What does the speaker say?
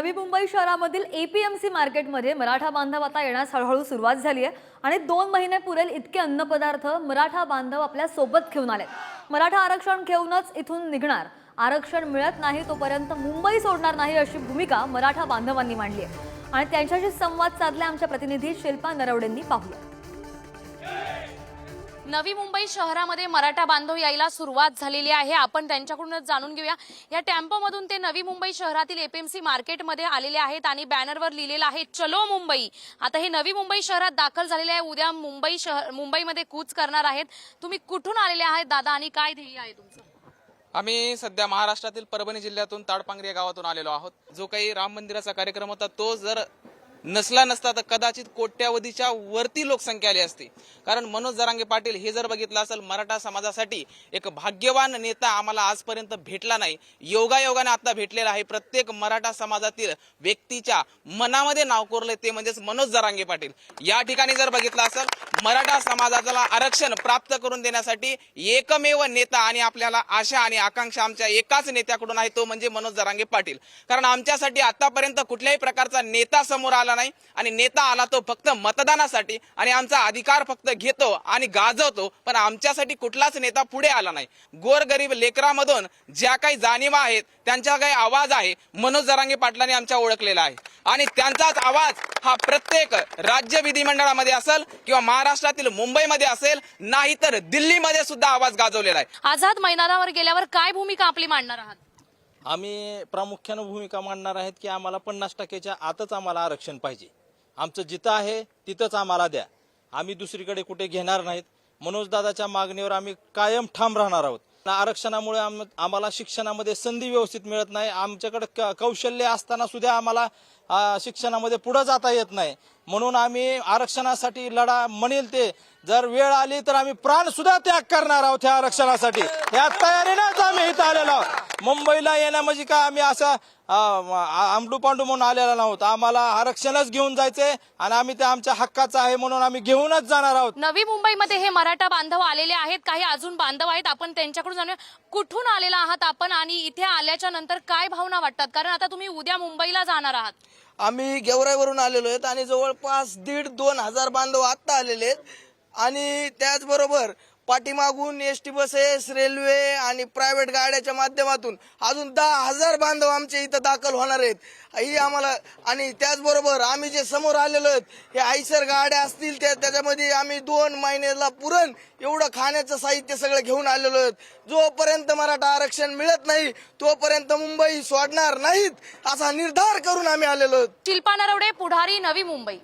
नवी मुंबई शहरामधील एपीएमसी मार्केटमध्ये मराठा बांधव आता येण्यास हळूहळू सुरुवात झाली आहे. आणि दोन महिने पुरेल इतके अन्नपदार्थ मराठा बांधव आपल्यासोबत घेऊन आले मराठा आरक्षण घेऊनच इथून निघणार. आरक्षण मिळत नाही तोपर्यंत मुंबई सोडणार नाही अशी भूमिका मराठा बांधवांनी मांडली आहे. आणि त्यांच्याशी संवाद साधला आमच्या प्रतिनिधी शिल्पा नरवडेंनी पाहूया. नवी मुंबई शहरामध्ये मराठा बांधव यायला सुरुवात झालेली आहे. आपण त्यांच्याकडूनच जाणून घेऊया. या टॅम्पोमधून ते नवी मुंबई शहरातील एपीएमसी मार्केटमध्ये आलेले आहेत आणि बॅनरवर लिहिलेलं आहे चलो मुंबई. आता हे नवी मुंबई शहरात दाखल झालेले आहे. उद्या मुंबई शहर मुंबईमध्ये कूच करणार आहेत. तुम्ही कुठून आलेले आहेत दादा? आणि काय ध्येय आहे तुमचं? आम्ही सध्या महाराष्ट्रातील परभणी जिल्ह्यातून ताडपांगरी या गावातून आलेलो आहोत. जो काही राम मंदिराचा कार्यक्रम होता तो जर नसला नसता तर कदाचित कोट्यावधीच्या वरती लोकसंख्या आली असती. कारण मनोज जरांगे पाटील हे जर बघितलं असेल मराठा समाजासाठी एक भाग्यवान नेता आम्हाला आजपर्यंत भेटला नाही. योगायोगाने आता भेटलेला आहे. प्रत्येक मराठा समाजातील व्यक्तीच्या मनामध्ये नाव कोरले ते म्हणजेच मनोज जरांगे पाटील. या ठिकाणी जर बघितलं असेल मराठा समाजाला आरक्षण प्राप्त करून देण्यासाठी एकमेव नेता आणि आपल्याला आशा आणि आकांक्षा आमच्या एकाच नेत्याकडून आहे तो म्हणजे मनोज जरांगे पाटील. कारण आमच्यासाठी आतापर्यंत कुठल्याही प्रकारचा नेता समोर आला नाही आणि नेता आला तो फक्त मतदानासाठी आणि आमचा अधिकार फक्त घेतो आणि गाजवतो पण आमच्यासाठी कुठलाच नेता पुढे आला नाही. गोरगरीब लेकरामधून ज्या काही जाणीवा आहेत त्यांचा काही आवाज आहे मनोज जरांगे पाटलांनी आमच्या ओळखलेला आहे. आणि त्यांचाच आवाज हा प्रत्येक राज्य विधिमंडळामध्ये असेल किंवा महाराष्ट्रातील मुंबईमध्ये असेल नाही तर दिल्लीमध्ये सुद्धा आवाज गाजवलेला आहे. आझाद मैदानावर गेल्यावर काय भूमिका आपली मांडणार आहात? आम्ही प्रामुख्यानं भूमिका मांडणार आहेत की आम्हाला पन्नास टक्क्याच्या आतच आम्हाला आरक्षण पाहिजे. आमचं जिथं आहे तिथंच आम्हाला द्या. आम्ही दुसरीकडे कुठे घेणार नाहीत. मनोजदादाच्या मागणीवर आम्ही कायम ठाम राहणार आहोत. आरक्षणामुळे आम- आम्हाला शिक्षणामध्ये संधी व्यवस्थित मिळत नाही. आमच्याकडे क- कौशल्य असताना सुद्धा आम्हाला शिक्षणामध्ये पुढे जाता येत नाही. म्हणून आम्ही आरक्षणासाठी लढा म्हणेल ते. जर वेळ आली तर आम्ही प्राण सुद्धा त्याग करणार आहोत त्या आरक्षणासाठी. या तयारीनंच आम्ही इथं आलेलो आहोत. मुंबईला येणं म्हणजे काय? आम्ही असं आमडू पांडू म्हणून आलेला नव्हतं. आम्हाला आरक्षणच घेऊन जायचंय आणि आम्ही ते आमच्या हक्काचं आहे म्हणून आम्ही घेऊनच जाणार आहोत. नवी मुंबईमध्ये हे मराठा बांधव आलेले आहेत. काही अजून बांधव आहेत. आपण त्यांच्याकडून जाणूया. कुठून आलेला आहात आपण आणि इथे आल्याच्यानंतर काय भावना वाटतात? कारण आता तुम्ही उद्या मुंबईला जाणार आहात. आम्ही गेवराईवरून आलेलो आहेत आणि जवळपास दीड दोन हजार बांधव आत्ता आलेले आहेत. आणि त्याचबरोबर पाठीमागून एस टी बसेस रेल्वे आणि प्रायव्हेट गाड्याच्या माध्यमातून अजून दहा हजार बांधव आमच्या इथं दाखल होणार आहेत. ही आम्हाला आणि त्याचबरोबर आम्ही जे समोर आलेलो आहेत हे आयसर गाड्या असतील त्या त्याच्यामध्ये आम्ही दोन महिन्याला पुरण एवढं खाण्याचं साहित्य सगळं घेऊन आलेलो आहेत. जोपर्यंत मराठा आरक्षण मिळत नाही तोपर्यंत मुंबई सोडणार नाहीत असा निर्धार करून आम्ही आलेलो आहोत. शिल्पा नरवडे पुढारी नवी मुंबई.